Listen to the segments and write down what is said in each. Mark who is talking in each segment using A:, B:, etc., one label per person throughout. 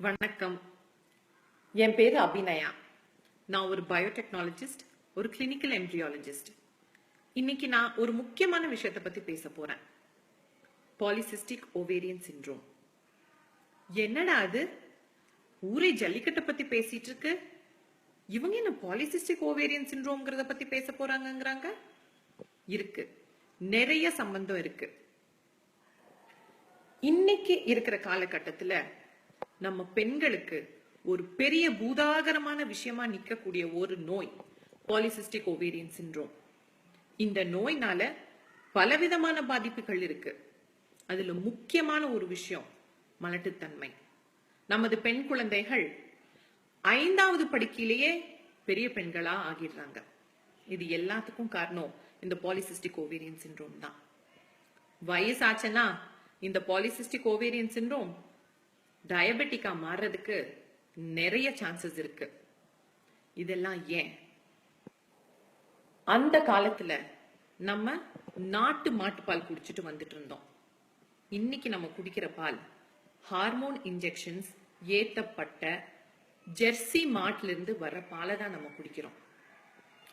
A: வணக்கம். என் பேர் அபிநயா. நான் ஒரு பயோடெக்னாலஜிஸ்ட் ஒரு கிளினிக்கல் எம்ப்ரியாலஜிஸ்ட் இன்னைக்கு நான் ஒரு முக்கியமான விஷயத்தை பத்தி பேச போறேன். பாலிசிஸ்டிக் ஓவேரியன் சிண்ட்ரோம் என்னடா அது? ஊரே ஜல்லிக்கட்டை பத்தி பேசிட்டு இருக்கு. இவங்க என்ன பாலிசிஸ்டிக் ஓவேரியன் சிண்ட்ரோம்ங்கிறத பத்தி பேச போறாங்கங்கறாங்க? இருக்கு. நிறைய சம்பந்தம் இருக்கு. இன்னைக்கு இருக்கிற காலகட்டத்துல நம்ம பெண்களுக்கு ஒரு பெரிய பூதாகரமான விஷயமா நிற்கக்கூடிய ஒரு நோய் பாலிசிஸ்டிக் ஓவேரியன் சின்ரோம் இந்த நோய்னால பலவிதமான பாதிப்புகள் இருக்கு. அதுல முக்கியமான ஒரு விஷயம் மலட்டுத்தன்மை. நமது பெண் குழந்தைகள் ஐந்தாவது படிக்கையிலேயே பெரிய பெண்களா ஆகிடுறாங்க. இது எல்லாத்துக்கும் காரணம் இந்த பாலிசிஸ்டிக் ஓவேரியன் சின்ரோம் தான். வயசாச்சுன்னா இந்த பாலிசிஸ்டிக் ஓவேரியன் சின்ரோம் டயபெட்டிக்கா மாறுறதுக்கு நிறைய சான்சஸ் இருக்கு. இதெல்லாம் ஏன்? அந்த காலத்துல நம்ம நாட்டு மாட்டுப்பால் குடிச்சிட்டு வந்துட்டு இருந்தோம். இன்னைக்கு நம்ம குடிக்கிற பால் ஹார்மோன் இன்ஜெக்ஷன்ஸ் ஏத்தப்பட்ட ஜெர்சி மாட்டுல இருந்து வர்ற பாலை தான் நம்ம குடிக்கிறோம்.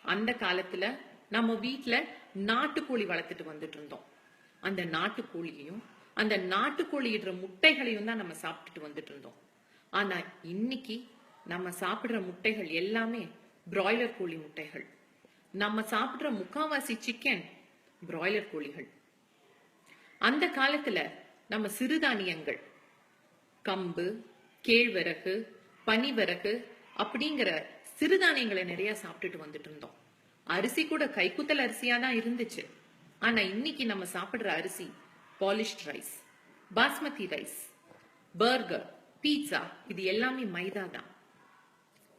A: அந்த காலத்துல நம்ம வீட்டில் நாட்டுக்கோழி வளர்த்துட்டு வந்துட்டு இருந்தோம். அந்த நாட்டுக்கோழியையும் அந்த நாட்டுக்கோழி இடுற முட்டைகளையும் தான் நம்ம சாப்பிட்டுட்டு வந்துட்டு இருந்தோம். ஆனா இன்னைக்கு நம்ம சாப்பிடுற முட்டைகள் எல்லாமே பிராய்லர் கோழி முட்டைகள். நம்ம சாப்பிடுற முக்காவாசி சிக்கன் பிராய்லர் கோழிகள். அந்த காலத்துல நம்ம சிறுதானியங்கள் கம்பு கேழ்வரகு பனிவரகு அப்படிங்கிற சிறுதானியங்களை நிறைய சாப்பிட்டுட்டு வந்துட்டு இருந்தோம். அரிசி கூட கைக்குத்தல் அரிசியா தான் இருந்துச்சு. ஆனா இன்னைக்கு நம்ம சாப்பிடுற அரிசி polished rice basmati rice burger pizza இது எல்லாமே மைதா தான்.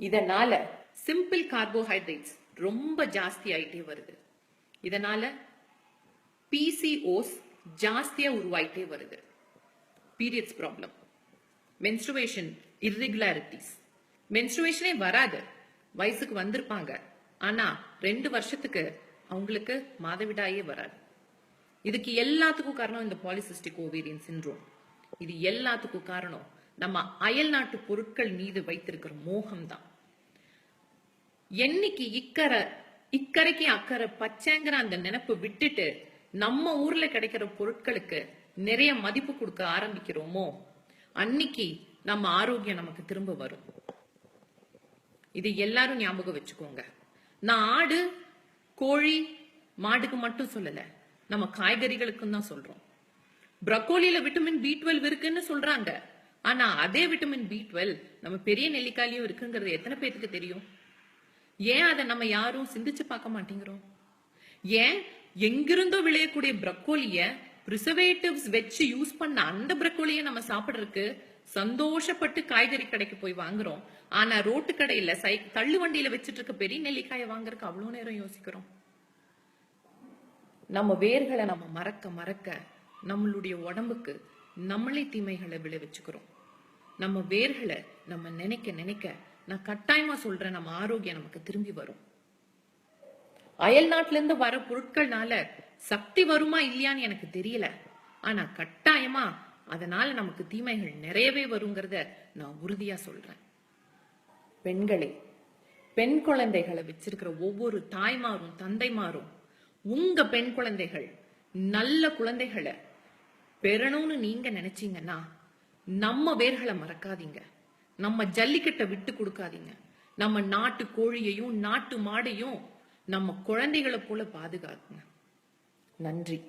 A: இதனால சிம்பிள் கார்போஹைட்ரேட்ஸ் ரொம்ப ஜாஸ்தி ஆயிட்டே வருது. இதனால பிசிஓஸ் ஜாஸ்தியா உருவாயிட்டே வருது. பீரியட்ஸ் ப்ராப்ளம் மென்ஸ்ட்ருவேஷன் இர்ரெகுலாரிட்டிஸ் மென்ஸ்ட்ருவேஷனே வராது. வயசுக்கு வந்திருப்பாங்க. ஆனா ரெண்டு வருஷத்துக்கு அவங்களுக்கு மாதவிடாயே வராது. இதுக்கு எல்லாத்துக்கும் காரணம் இந்த பாலிசிஸ்டிக் ஓவேரியன் சின்ரோம் இது எல்லாத்துக்கும் காரணம் நம்ம அயல் நாட்டு பொருட்கள் மீது வைத்திருக்கிற மோகம் தான் என்னைக்கு இக்கரை இக்கரைக்கு அக்கறை பச்சைங்கிற அந்த நினைப்பு விட்டுட்டு நம்ம ஊர்ல கிடைக்கிற பொருட்களுக்கு நிறைய மதிப்பு கொடுக்க ஆரம்பிக்கிறோமோ அன்னைக்கு நம்ம ஆரோக்கியம் நமக்கு திரும்ப வரும். இது எல்லாரும் ஞாபகம் வச்சுக்கோங்க. நான் ஆடு கோழி மாடுக்கு மட்டும் சொல்லல. நம்ம காய்கறிகளுக்கும் தான் சொல்றோம். ப்ரக்கோலியில விட்டமின் பி டுவெல் இருக்குன்னு சொல்றாங்க. ஆனா அதே விட்டமின் பி டுவெல் நம்ம பெரிய நெல்லிக்காயிலையும் இருக்குங்கிறது எத்தனை பேருக்கு தெரியும்? ஏன் அதை நம்ம யாரும் சிந்திச்சு பார்க்க மாட்டேங்கிறோம்? ஏன் எங்கிருந்தோ விளையக்கூடிய ப்ரக்கோலிய ப்ரிசர்வேட்டிவ்ஸ் வச்சு யூஸ் பண்ண அந்த ப்ரக்கோலிய நம்ம சாப்பிடுறதுக்கு சந்தோஷப்பட்டு காய்கறி கடைக்கு போய் வாங்குறோம். ஆனா ரோட்டு கடையில சை தள்ளு வண்டியில வச்சிட்டு இருக்க பெரிய நெல்லிக்காயை வாங்குறதுக்கு அவ்வளவு நேரம் யோசிக்கிறோம். நம்ம வேர்களை நம்ம மறக்க மறக்க நம்மளுடைய உடம்புக்கு நம்மளே தீமைகளை விளைவிச்சுக்கிறோம். நம்ம வேர்களை நம்ம நினைக்க நினைக்க நான் கட்டாயமா சொல்றேன் நம்ம ஆரோக்கியம் நமக்கு திரும்பி வரும். அயல் நாட்டுல இருந்து வர பொருட்கள்னால சக்தி வருமா இல்லையான்னு எனக்கு தெரியல. ஆனா கட்டாயமா அதனால நமக்கு தீமைகள் நிறையவே வருங்கிறத நான் உறுதியா சொல்றேன். பெண்களே பெண் குழந்தைகளை வச்சிருக்கிற ஒவ்வொரு தாய்மாரும் தந்தைமாரும் உங்க பெண் குழந்தைகள் நல்ல குழந்தைகளை பெறணும்னு நீங்க நினைச்சீங்கன்னா நம்ம வேர்களை மறக்காதீங்க. நம்ம ஜல்லிக்கட்டை விட்டு கொடுக்காதீங்க. நம்ம நாட்டு கோழியையும் நாட்டு மாடையும் நம்ம குழந்தைகளை போல பாதுகாக்குங்க. நன்றி.